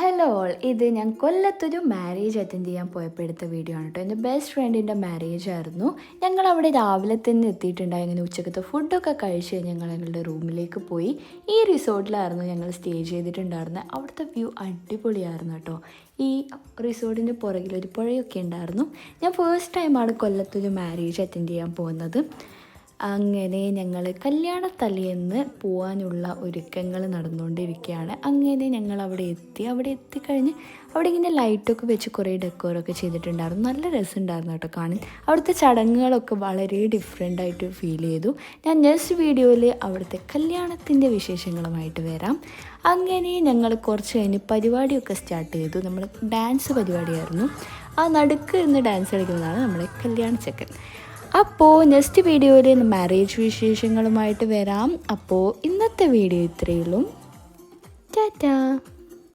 Hello all ഇത് ഞാൻ കൊല്ലത്തൊരു marriage attend ചെയ്യാൻ പോയപ്പോൾ എടുത്ത വീഡിയോ ആണ് കേട്ടോ. എന്റെ ബെസ്റ്റ് ഫ്രണ്ടിന്റെ മാരേജ് ആയിരുന്നു. ഞങ്ങൾ അവിടെ രാവിലെ തന്നെ എത്തിയിട്ടുണ്ടായി. അങ്ങനെ ഉച്ചക്കത്തെ ഫുഡൊക്കെ കഴിച്ച് ഞങ്ങൾ ഞങ്ങളുടെ റൂമിലേക്ക് പോയി. ഈ റിസോർട്ടിലായിരുന്നു ഞങ്ങൾ സ്റ്റേ ചെയ്തിട്ടുണ്ടായിരുന്നത്. അവിടുത്തെ വ്യൂ അടിപൊളിയായിരുന്നു കേട്ടോ. ഈ റിസോർട്ടിന്റെ പുറകിൽ ഒരു പുഴയൊക്കെ ഉണ്ടായിരുന്നു. ഞാൻ ഫേസ്റ്റ് ടൈമാണ് കൊല്ലത്തൊരു മാരേജ് അറ്റൻഡ് ചെയ്യാൻ പോകുന്നത്. അങ്ങനെ ഞങ്ങൾ കല്യാണത്തലേന്ന് പോകാനുള്ള ഒരുക്കങ്ങൾ നടന്നുകൊണ്ടിരിക്കുകയാണ്. അങ്ങനെ ഞങ്ങൾ അവിടെ എത്തി. അവിടെ എത്തിക്കഴിഞ്ഞ് അവിടെ ഇങ്ങനെ ലൈറ്റൊക്കെ വെച്ച് കുറേ ഡെക്കോറൊക്കെ ചെയ്തിട്ടുണ്ടായിരുന്നു. നല്ല രസമുണ്ടായിരുന്നു കേട്ടോ കാണാൻ. അവിടുത്തെ ചടങ്ങുകളൊക്കെ വളരെ ഡിഫറെന്റ് ആയിട്ട് ഫീൽ ചെയ്തു. ഞാൻ നെക്സ്റ്റ് വീഡിയോയിൽ അവിടുത്തെ കല്യാണത്തിന്റെ വിശേഷങ്ങളുമായിട്ട് വരാം. അങ്ങനെ ഞങ്ങൾ കുറച്ച് കഴിഞ്ഞ് പരിപാടിയൊക്കെ സ്റ്റാർട്ട് ചെയ്തു. നമ്മൾ ഡാൻസ് പരിപാടിയായിരുന്നു. ആ നടുക്ക് ഇരുന്ന് ഡാൻസ് കളിക്കുന്നതാണ് നമ്മുടെ കല്യാണ ചെക്കൻ അപ്പോൾ നെക്സ്റ്റ് വീഡിയോയിൽ മാരേജ് വിശേഷങ്ങളുമായിട്ട് വരാം. അപ്പോൾ ഇന്നത്തെ വീഡിയോ ഇത്രയുള്ളൂ ടാറ്റാ.